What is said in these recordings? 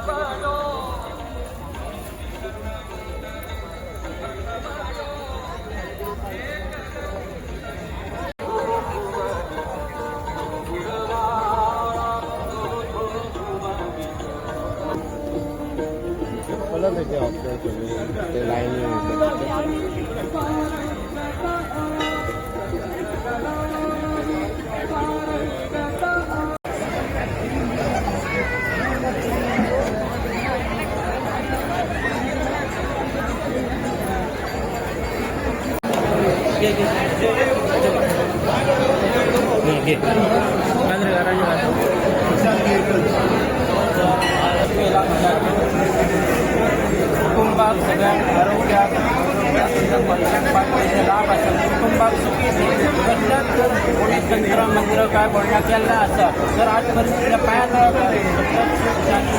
कुटुंबात पैसे लाभ असेल कुटुंबात सुखी कोणी तंत्र मंत्र काय बोलण्या केला असा तर आजपर्यंत पायात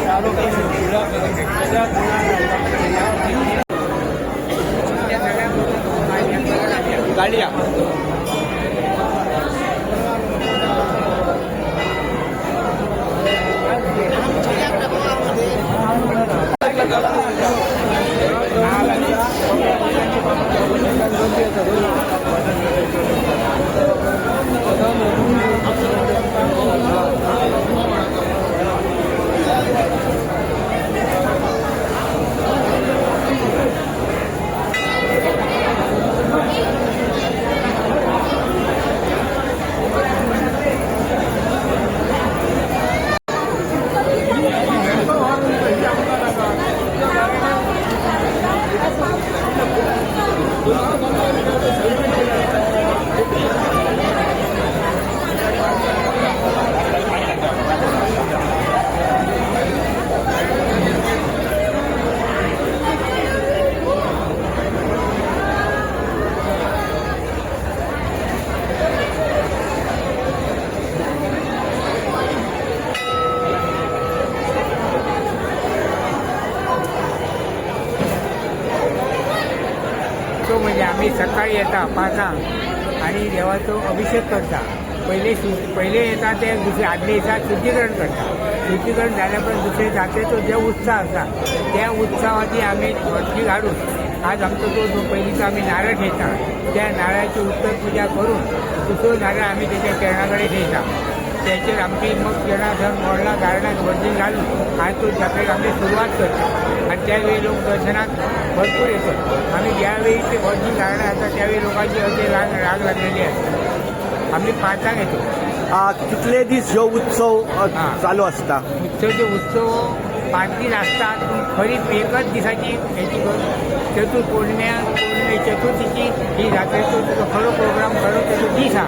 आरोग्य सगळ्या गाडी तो म्हणजे सकाळी येता पाचांक आणि देवाचो अभिषेक करता. पहिले शु पहिले येता ते दुसरे आदले येतात शुद्धीकरण करता. शुद्धीकरण झाल्यापर्यंत दुसरे जाते तो जे उत्साह असा त्या उत्साहाची आम्ही वरती घालून आज आमचा तो जो पहिलीचा आम्ही नारळ ठेवता त्या नारळाची उत्तर पूजा करून दुसरं नारळ आम्ही त्याच्या चरणाकडे ठेवता त्याच्यावर आमची मग जनार्दन मोडला गारणात वर्जिन घालून. आज तो जत्रेत आम्ही सुरुवात करतो. आणि त्यावेळी लोक दर्शनात भरपूर येतात. आम्ही ज्यावेळी ते वर्जिन गारणं येतात त्यावेळी लोकांची असे राग राग लागलेली आहे. आम्ही घेतो. आ, कितले दीस ह्यो उत्सव. चालू असता? उत्सवचे उत्सव पाच दीस असतात खरी एकच दिसाची याची चतुर्थ पौर्णिम्या पौर्णिमे चतुर्थीची ही रात्रीचो तुझो खरो प्रोग्राम खरो त्याचो दीस हा.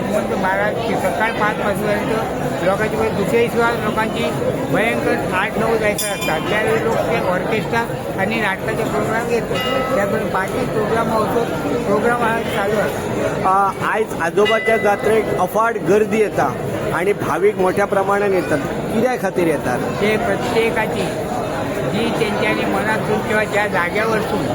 संबंध बारा सकाळ पाच वाजेपर्यंत लोकांची पण दुसऱ्या दिवसा लोकांची भयंकर आठ नऊ जायचं असतात त्यावेळी लोक ते ऑर्केस्ट्रा आणि नाटकाचे प्रोग्राम घेतो त्यामुळे पाचही प्रोग्राम होतो प्रोग्राम हा चालू असतो आयज आजोबाच्या जात्रेक अफाट गर्दी येता आणि भाविक मोठ्या प्रमाणात येतात. कित्या खातीर येतात? ते प्रत्येकाची जी त्यांच्यानी मनातून किंवा ज्या जाग्यावरतून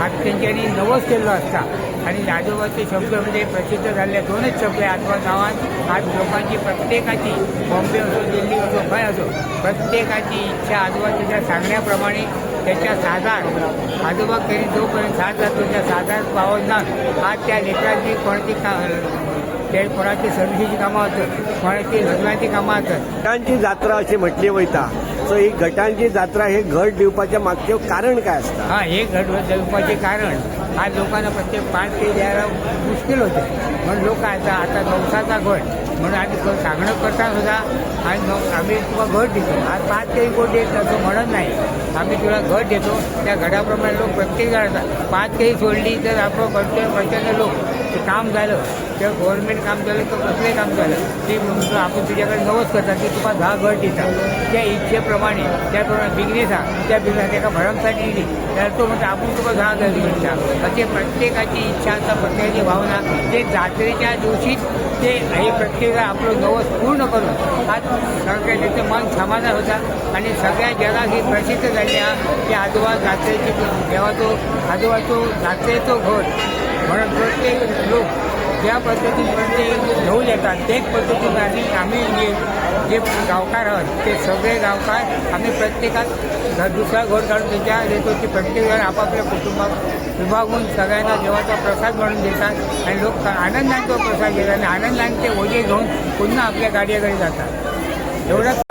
हा त्यांच्यानी नवस केलेला असता. आणि राजोबाचे शब्द म्हणजे प्रसिद्ध झालेले दोनच शब्द आहे आजोबा गावात आज लोकांची प्रत्येकाची बॉम्बे असो दिल्ली असो काय असो प्रत्येकाची इच्छा आजोबा त्याच्या सांगण्याप्रमाणे त्याच्या साधार आजोबा कधी जोपर्यंत साथ जातो त्या साधार पावतात आज त्या लेकरांची कोणती का ते कोणाची सर्व्हिसीची कामं असतात कोणाची लग्नाची कामं असतात. त्यांची जात्रा अशी म्हटली वयता सो ही घटांची जात्रा हे घट दिवपाच्या मागचे कारण काय असता? हा हे घट दिवपाचे कारण. आज लोकांना प्रत्येक पाच ते द्यायला मुश्किल होते. म्हणून लोक आता आता नवसाचा घट. म्हणून आम्ही सांगणं करता सुद्धा आणि मग आम्ही तुला घट देतो. आज पाच काही कोटी देत असं म्हणत नाही. आम्ही तुला घट देतो. त्या घडाप्रमाणे लोक प्रत्येक जणांचा पाच काही सोडली तर आपण प्रत्येक प्रचंड लोक. ते काम झालं. किंवा गव्हर्नमेंट काम झालं किंवा कसलंही काम झालं? ते म्हणतो आपण तुझ्याकडे नवस करतात की तुला दहा घट देतात. त्या इच्छेप्रमाणे त्याप्रमाणे बिझनेस हा. त्या बिझनेस एका भरमसाठी दिली तर तो म्हणतो आपण तुला दहा घर देऊ असे प्रत्येकाची इच्छा असतात प्रत्येकाची भावना. ते जात्रेच्या दिवशीच ते हे प्रत्येक आपलं नवस पूर्ण करून आज सरकार त्याचं मन समाधान होता आणि सगळ्या जगात ही प्रसिद्ध झाली हा की आजोबा जात्रेची जेव्हा तो आजोबा तो जात्रेचो घट म्हणून प्रत्येक लोक ज्या पद्धतीने ते घेऊन येतात तेच पद्धतीने आम्ही आम्ही जे जे गावकार आहोत ते सगळे गावकार आम्ही प्रत्येकात दुसरा घोट काढून त्याच्या देतो की प्रत्येक जण आपापल्या कुटुंबात विभागून सगळ्यांना देवाचा प्रसाद म्हणून देतात. आणि लोक आनंदाने तो प्रसाद घेतात आणि आनंदाने ते ओझे घेऊन पुन्हा आपल्या गाडीकडे जातात. एवढ्याच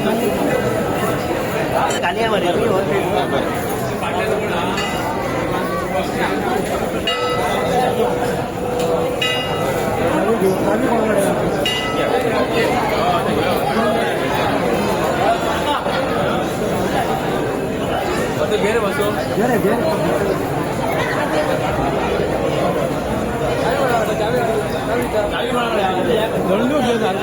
Thank you. கன்னியாகுமரி ಬೇರೆ ಬಸ್ಸು ಬೇರೆ ಬೇರೆ ದೊಡ್ಡ ಅರ್ಥ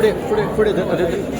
पुढे पुढे पुढे पुढे ध- ध- ध- सर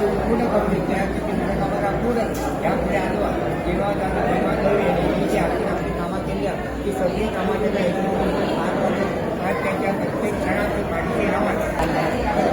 पूर्ण करून यापुढे आलो जेव्हा जाता तेव्हा नवी आपण आपली कामं केली आहे, ती सगळी कामं त्याला एकमेकांना पार पाडून आज त्यांच्या प्रत्येक क्षणाची पाठीशी राहावं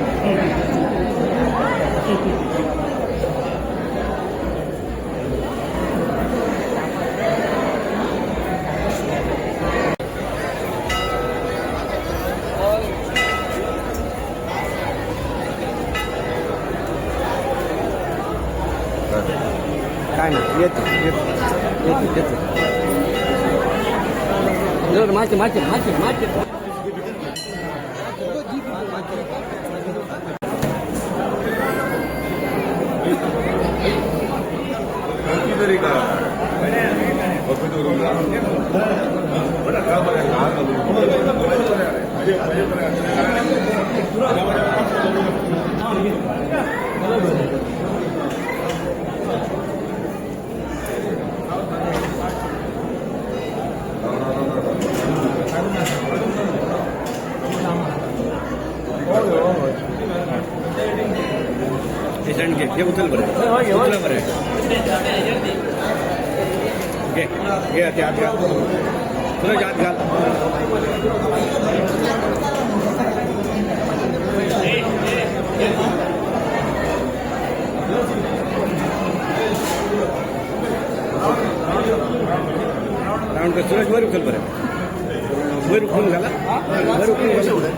काय नाही येतो येतो येतो येतो जर माचे माचे माचे माचे तरी का बघतो पेशंट घे घे उचल बरं उचल बरं घे घे ते आत घाल तुला आत घाल राऊंड कर. सुरेश वर उचल बरं. वर उचलून घाला वर उचलून घाला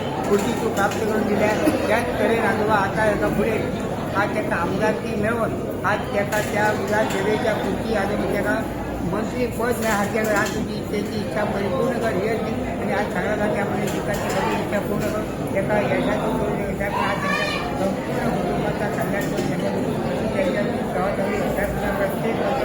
खुर्ची तो प्राप्त करून दिल्या त्याच तऱ्हेने आजोबा आता एका पुढे हा त्याचा आमदारकी मिळवून आज त्याचा त्या विधानसभेच्या खुर्ची आणि त्याला मंत्री पद नाही हातच्याकडे आज तुझी त्याची इच्छा परिपूर्ण कर हे आणि आज सगळ्याला की आपण शिकायची सगळी इच्छा पूर्ण करून त्याचा यशातून करून देऊ. आज त्यांच्या संपूर्ण कुटुंबाचा कल्याण करून त्यांच्या सहकारी प्रत्येक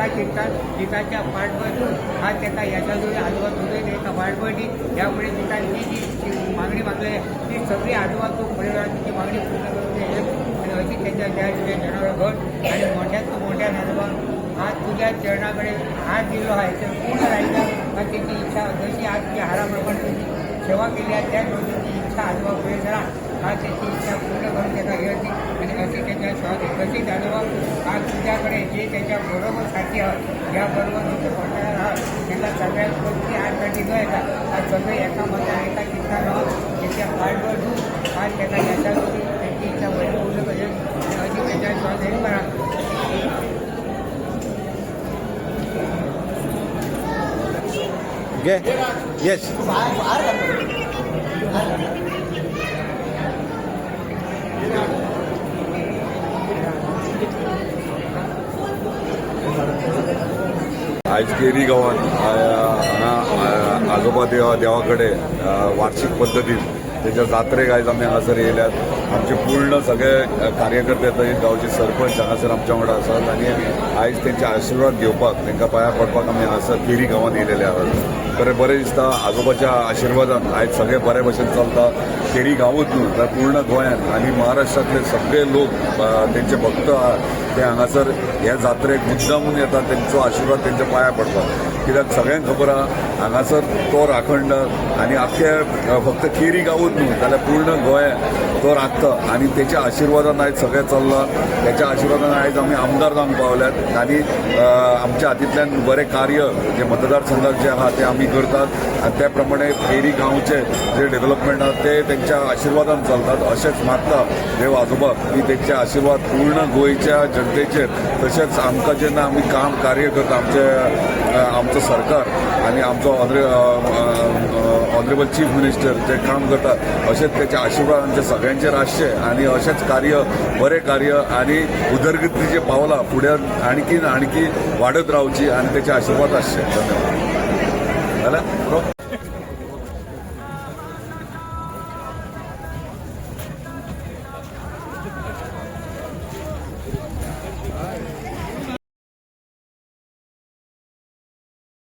मताने एका पिकाच्या पाठबळ हा त्याचा याच्याजवळ आजोबा तुझे त्याचा पाठबळी यामुळे पिकांची जी जी मागणी मागली आहे ती सगळी आजोबा तो परिवारांची मागणी पूर्ण करून द्यायची आणि अशी त्याच्या त्या जनावर घट आणि मोठ्यात तो मोठ्या आजोबा आज तुझ्या चरणाकडे हात दिलो आहे. तर पूर्ण राहिलं. आणि त्याची इच्छा जशी आज त्या हाराप्रमाणे सेवा केली आहे त्या गोष्टीची इच्छा आजोबा पुढे करा. हा त्याची इच्छा पूर्ण करून त्याचा हे आणि अशी त्याच्या श्वास कशी आजोबा आज तुझ्याकडे जे त्याच्या बरोबर साथी आहोत या बरोबर तुमचं कॉन्टॅक्ट आहात त्यांना सगळ्यात गोष्टी आजसाठी न येतात आज सगळे एका मता एका चिंता राहून त्याच्या पाठवर देऊन आज त्याला याच्या त्याची इच्छा बरी होऊ करेल अशी त्याच्या श्वास हे करा घे Yes. आयज केरी गांवांत हांगा आजोबा देवा देवाकडे कडेन वार्षिक पद्दतीन तेच्या जात्रेक आयज आमी हांगासर येयल्यात आमचे पूर्ण सगळे कार्यकर्ते थंय गांवचे सरपंच हांगासर आमच्या वांगडा आसात आनी आयज तेंचे आशिर्वाद घेवपाक तेंकां पांयां पडपाक आमी हांगासर केरी गांवांत येयलेले आहात. बरें बरें दिसता. आजोबाच्या आशिर्वादान आयज सगळे बरे भशेन चलता. खेडी गांवूच तर पूर्ण गोंयांत आनी महाराष्ट्रातले सगळे लोक त्यांचे तेंचे भक्त ते हांगासर ह्या जात्रेक मुद्दामून येतात तेंचो आशिर्वाद तेंच्या पांयां पडटा कित्याक सगळ्यांक खबर आहा हांगासर तो राखण आनी आख्खे फक्त केरी गांवूच न्हू जाल्यार पूर्ण गोंय तो राखता. आनी तेच्या आशिर्वादान आयज सगळें चल्लां. तेच्या आशिर्वादान आयज आमी आमदार जावंक पावल्यात. आनी आमच्या हातींतल्यान बरें कार्य जे मतदारसंघात जे आहा ते आमी करतात. आनी त्या प्रमाणे केरी गांवचे जे डेव्हलपमेंट आहा ते तेंच्या आशिर्वादान चलतात. अशेंच मागता देव आजोबा की तेंचे आशिर्वाद पूर्ण गोंयच्या जनतेचेर तशेंच आमकां जेन्ना आमी काम कार्य करता आमचे आम आमचं सरकार आनी आमचो ऑनरे ऑनरेबल चीफ मिनिस्टर जे काम करतात अशेंच त्याचे आशिर्वाद आमच्या सगळ्यांचेर राष्ट्र आनी अशेंच कार्य बरें कार्य आनी उदरगतीचे पावलां फुडें आणखीन आणखी वाडत रावची आनी तेचे आशिर्वाद आसचे धन्यवाद. जाल्यार